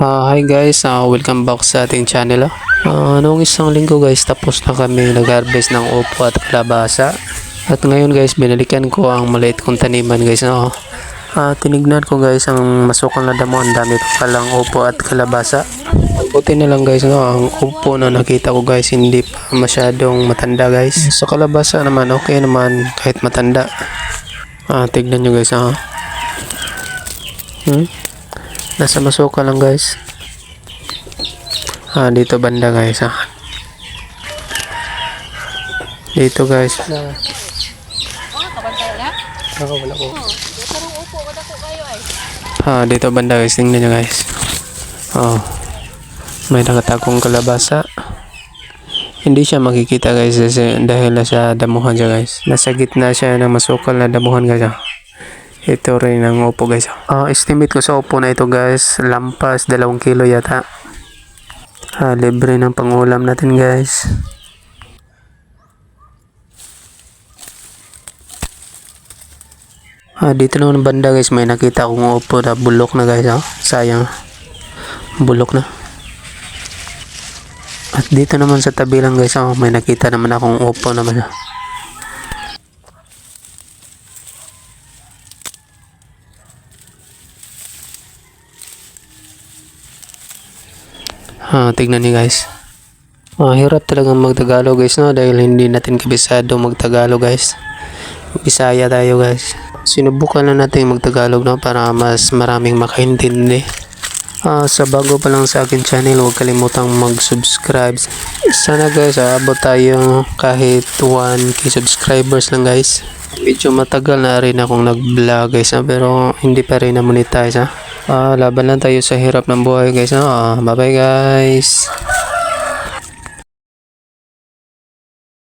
Ah, hi guys, Ah, welcome back sa ating channel. Ah, noong isang linggo guys, tapos na kami nag-harvest ng upo at kalabasa. At ngayon guys, binalikan ko ang maliit kong taniman guys. No? Ah, tinignan ko guys ang masukal na damo, ang dami pa palang upo at kalabasa. Buti na lang guys, no? ang upo na nakita ko guys, hindi pa masyadong matanda guys. Sa kalabasa naman, okay naman kahit matanda. Ah, tignan nyo guys, ah. Hmm? Nasa masuka lang guys. Ah, dito banda guys ah. Dito guys. Na. Ako wala ko. Ah, dito banda guys. Tingnan nyo guys. Oh. May nakatagong kalabasa. Hindi siya makikita guys kasi dahil nasa damuhan siya guys. Nasa gitna siya ng masukal na damuhan guys ah. Ito rin ang upo guys. Ah, estimate ko sa upo na ito guys, lampas dalawang kilo yata. Ah, libre ng pangulam natin guys. Ah, dito naman banda guys, may nakita akong upo na bulok na guys. Oh. Sayang. Bulok na. At dito naman sa tabi lang guys, oh, may nakita naman akong upo naman. Oh. Ah, tignan niyo guys. Ah, hirap talagang magtagalog guys no dahil hindi natin kabisado magtagalog guys. Bisaya tayo guys. Sinubukan na natin magtagalog no para mas maraming makaintindi. Ah, sa bago pa lang sa akin channel, huwag kalimutang mag-subscribe. Sana guys, aabot tayo kahit 1k subscribers lang guys. Medyo matagal na rin akong nag-vlog guys ah, pero hindi pa rin na monetize ah. Ah, laban lang tayo sa hirap ng buhay guys. Ah, bye bye guys.